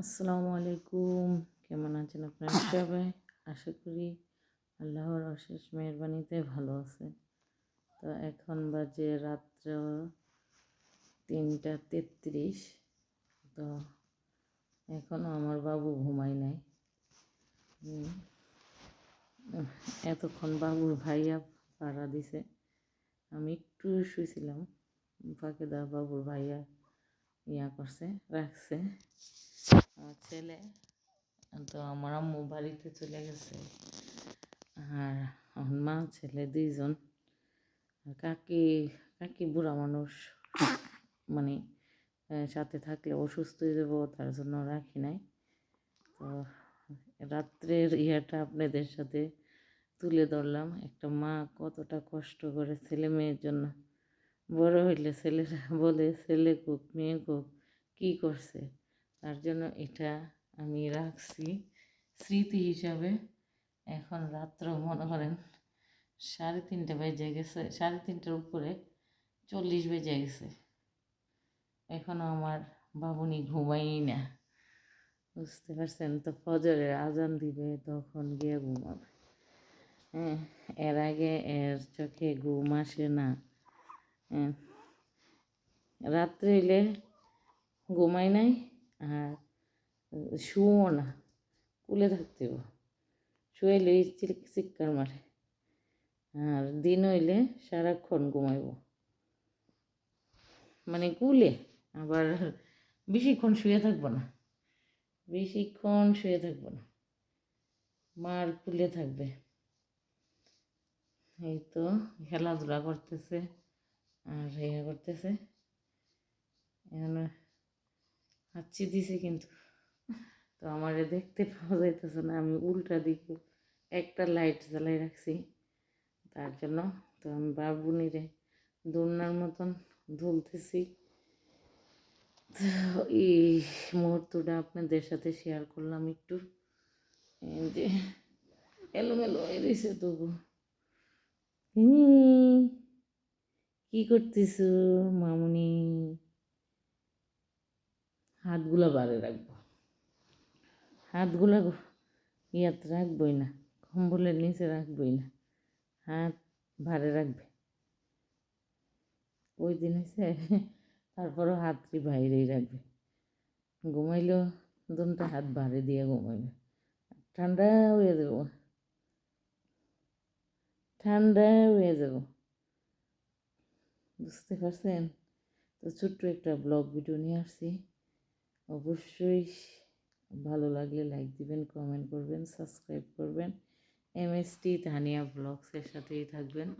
আসসালামু আলাইকুম। কেমন আছেন আপনারা সবাই? আশা করি আল্লাহর অশেষ মেহরবানিতে ভালো আছেন। তো এখন বাজে রাত্র তিনটা তেত্রিশ। তো এখনও আমার বাবু ঘুমায় নাই। এতক্ষণ বাবুর ভাইয়া পাড়া দিছে। আমি একটু শুয়েছিলাম ফাঁকে দা বাবুর ভাইয়া ইয়া করছে রাখছে। ছেলে তো আমার আম্মু বাড়িতে চলে গেছে। আর আমার মা, ছেলে দুইজন। আর কাকি কাকি বুড়া মানুষ। মানে সাথে থাকলে অসুস্থ হয়ে যাব, তার জন্য রাখি নাই। তো রাত্রের ইয়াটা আপনাদের সাথে তুলে ধরলাম। একটা মা কতটা কষ্ট করে ছেলে মেয়ের জন্য। বড় হইলে ছেলেরা বলে, ছেলে কুক, মেয়ে কুক, কী করছে? তার জন্য এটা আমি রাখছি। স্মৃতি হিসাবে এখন রাত্র মনে করেন সাড়ে তিনটে বেজে গেছে, সাড়ে তিনটের উপরে চল্লিশ বেজে গেছে। এখনও আমার বাবুনি ঘুমাই না। বুঝতে পারছেন তো? ফজরের আজান দিবে, তখন গিয়ে ঘুমাবে। হ্যাঁ এর আগে এর চোখে ঘুম আসে না। হ্যাঁ রাত্রে এলে ঘুমাই নাই? আর শুও না, কুলে থাকতে শুয়েলে চিক চিৎকার মারে। আর দিন হইলে সারাক্ষণ ঘুমাইব। মানে কুলে, আবার বেশিক্ষণ শুয়ে থাকব না। বেশিক্ষণ শুয়ে থাকব না। মার কুলে থাকবে। এই তো খেলাধুলা করতেছে, আর ইয়ে করতেছে। এখানে হাঁচি দিছে কিন্তু। তো আমারে দেখতে পাওয়া যাইতেছে না, আমি উল্টা দিকে একটা লাইট জ্বালাই রাখছি। তার জন্য তো আমি বাবুনিরে দোলনার মতন দুলতেছি। তো এই মুহূর্তটা আপনাদের সাথে শেয়ার করলাম একটু। যে এলোমেলো হয়ে রয়েছে তবু। কি করতেছ মামুনি? হাতগুলো বারে রাখব। হাতগুলো ইয়াত রাখবই না, কম্বলের নিচে রাখবই না, হাত ভারে রাখবে। ওই দিন হয়েছে তারপরও হাতটি বাইরেই রাখবে। ঘুমাইলেও দুটা হাত ভারে দিয়ে ঘুমাইবে ঠান্ডা হয়ে যাব। ঠান্ডা হয়ে যাব। বুঝতে পারছেন? তো ছোট্ট একটা ব্লগ ভিডিও নিয়ে আসছি। অবশ্যই ভালো লাগলে লাইক দিবেন কমেন্ট করবেন সাবস্ক্রাইব করবেন। এমএসটি ধানিয়া ব্লগসের সাথেই থাকবেন।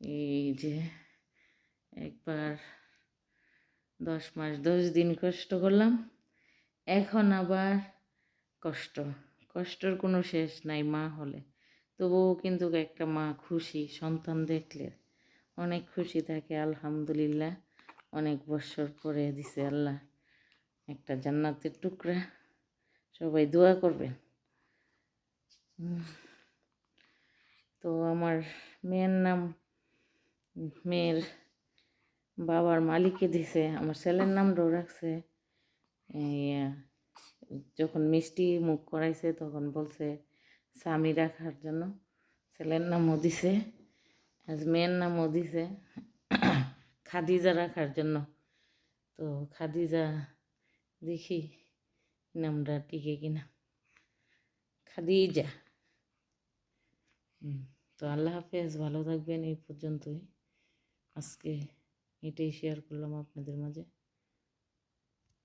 এই যে একবার দশ মাস, দশ দিন কষ্ট করলাম, এখন আবার কষ্ট। কষ্টর কোনো শেষ নাই মা হলে। তবুও কিন্তু একটা মা খুশি, সন্তান দেখলে অনেক খুশি থাকে, আলহামদুলিল্লাহ। অনেক বছর পরে দিছে আল্লাহ। একটা জান্নাতের টুকরা। সবাই দোয়া করবেন। তো আমার মেয়ের নাম, মেয়ের বাবার মালিককে দিছে, আমার ছেলের নাম নামটাও রাখছে। যখন মিষ্টি মুখ করাইছে, তখন বলছে, স্বামী রাখার জন্য ছেলের নামও দিছে মেয়ের নামও দিছে। খাদিজা রাখার জন্য। তো খাদিজা দেখি নামটা টিকে কিনা। খাদিজা। তো আল্লাহ হাফেজ, ভালো থাকবেন, এই পর্যন্তই। আজকে এটাই শেয়ার করলাম আপনাদের মাঝে।